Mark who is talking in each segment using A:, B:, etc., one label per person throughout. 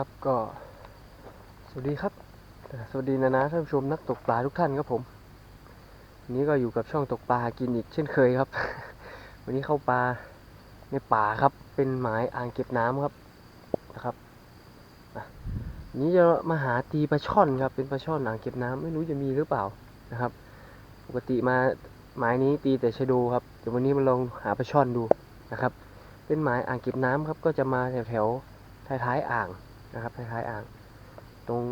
A: ครับก็ สวัสดีครับ สวัสดีนะนะท่านผู้ชมนักตกปลาทุกท่านครับผมวันนี้ก็อยู่กับช่องตกปลากินอีกเช่นเคยครับ วันนี้เข้าปลาในป่าครับ เป็นหมายอ่างเก็บน้ำครับนะครับวันนี้จะมาหาตีปลาช่อนครับ เป็นปลาช่อนอ่างเก็บน้ำไม่รู้จะมีหรือเปล่านะครับ ปกติมาหมายนี้ตีแต่ชะโดครับเดี๋ยววันนี้มาลองหาปลาช่อนดูนะครับ เป็นหมายอ่างเก็บน้ำครับ ก็จะมาแถวแถวๆท้ายๆอ่าง นะครับคล้ายๆอ่าง ตรง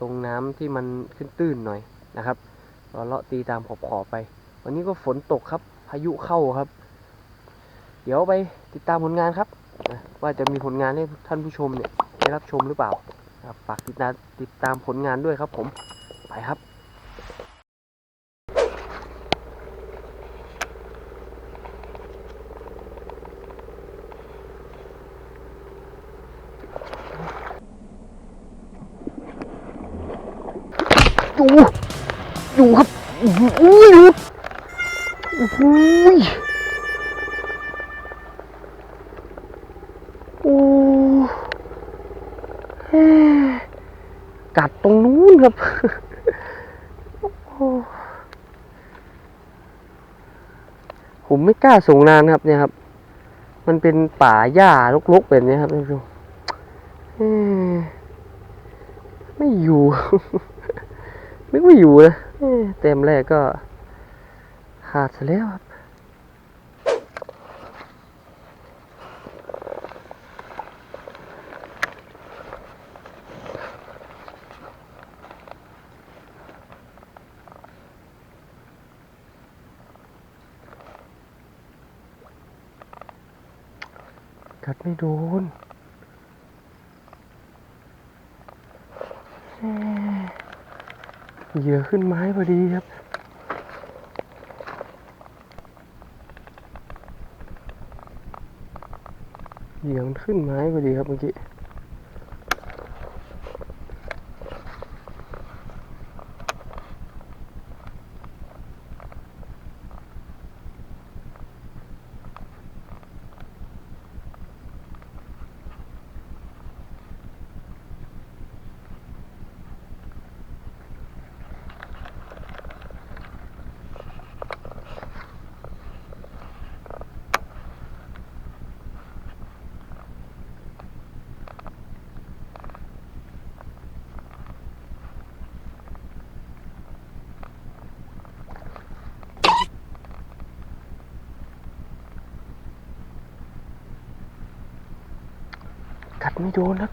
A: ตรงน้ำที่มันขึ้นตื้นหน่อยนะครับเราเลาะตีตามขอบขอบไป วันนี้ก็ฝนตกครับ พายุเข้าครับ เดี๋ยวไปติดตามผลงานครับ ว่าจะมีผลงานให้ท่านผู้ชมเนี่ยได้รับชมหรือเปล่าฝากติดตามติดตามผลงานด้วยครับผมไปครับ อยู่อยู่ครับอุ้ยอยู่อุ้ยโอ้เฮ้กัดตรงนู้นครับโอ้ผมไม่กล้าส่งนานครับเนี่ยครับ มันเป็นป่าหญ้ารกๆแบบนี้ครับท่านผู้ชมไม่อยู่ นึกว่าอยู่นะเอ้เต็มแรกก็ขาดซะแล้วครับกัดไม่โดนเอ้ เหยื่อขึ้นไม้พอดีครับ เหยื่อมันขึ้นไม้พอดีครับเมื่อกี้ ไม่โดนครับ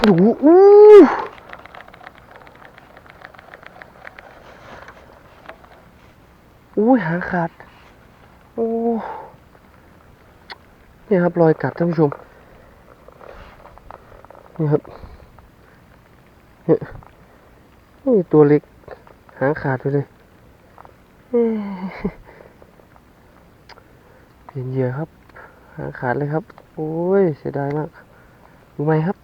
A: โอ้โหอู้อุ้ยหางขาด โอ้เนี่ยครับรอยกัดท่านผู้ชมนี่ครับ เนี่ยนี่ตัวเล็ก หางขาดไปเลยเอ้เปลี่ยนเหยื่อครับ หางขาดเลยครับ โอ้ย เสียดายมากรู้ไหมครับ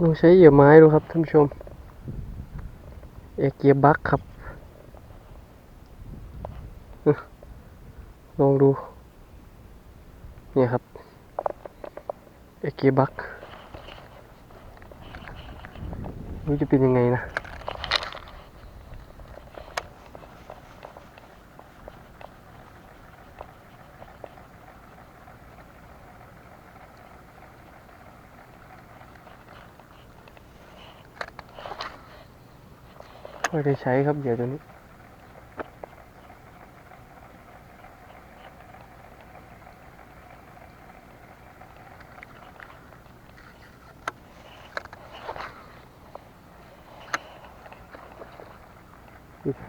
A: ลองใช้เหยื่อไม้ดูครับท่านผู้ชม เอเกียบักครับ ลองดู เนี่ยครับ เอเกีบักรู้จะเป็นยังไงนะไม่ได้ใช้ครับเหยื่อตัวนี้ โอ้โห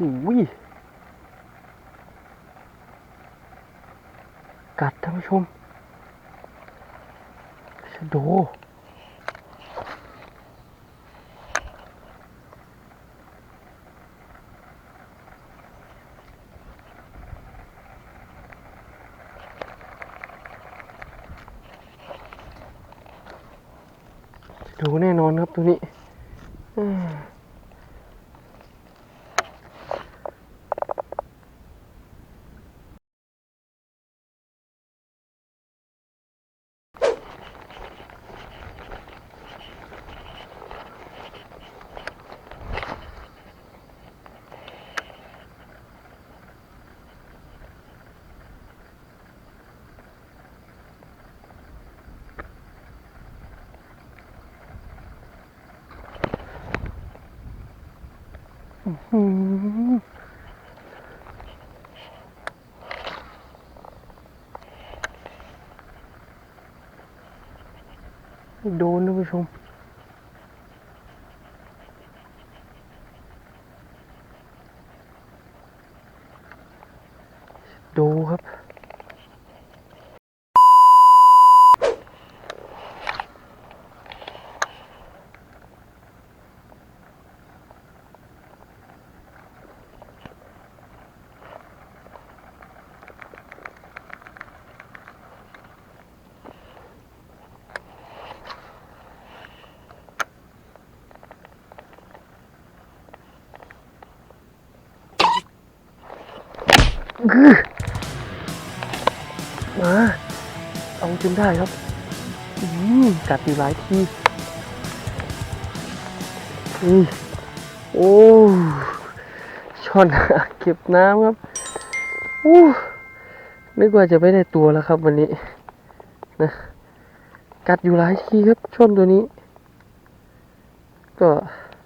A: กัดท่านผู้ชมชโดดูแน่นอนครับตัวนี้ โดนนะผู้ชม มาเอาจนได้ครับอืมกัดอยู่หลายทีอืมโอ้ช่อนเก็บน้ำครับอู้นึกว่าจะไม่ได้ตัวแล้วครับวันนี้นะกัดอยู่หลายทีครับช่อนตัวนี้ ก็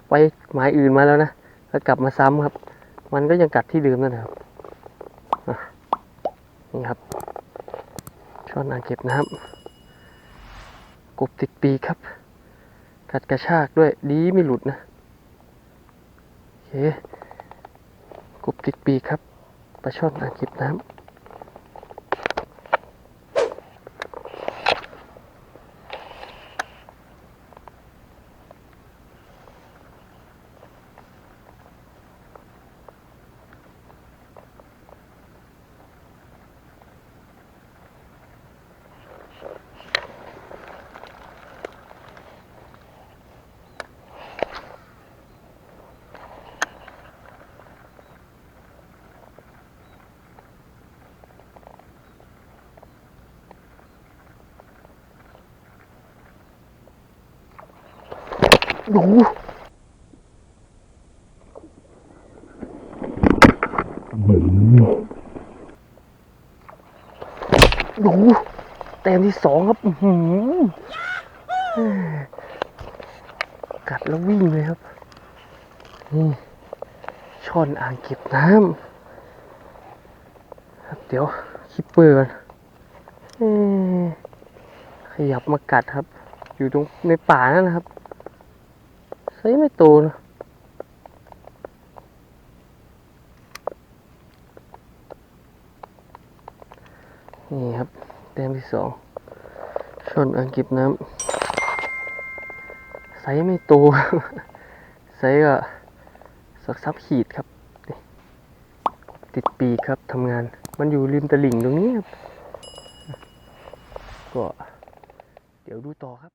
A: ไปหมายอื่นมาแล้วนะแล้วกลับมาซ้ำครับ มันก็ยังกัดที่เดิมนั่นแหละครับ นี่ครับช้อนอ่างเก็บน้ำกบติดปีครับ กัดกระชากด้วยดีไม่หลุดนะโอเคกบติดปีครับปลาช่อนอ่างเก็บน้ำ ดูดูแต้มที่สองครับหือกัดแล้ววิ่งเลยครับ นี่ช่อนอ่างเก็บน้ำครับเดี๋ยวคิปเปอร์ก่อนขยับมากัดครับ อยู่ตรงในป่านั่นนะครับ ไซส์ไม่โตนะนี่ครับแต้มที่สองชนอ่างเก็บน้ำไซส์ไม่โตไซส์ก็สักซับขีดครับ ติดปีครับทำงาน มันอยู่ริมตลิ่งตรงนี้ครับก็เดี๋ยวดูต่อครับ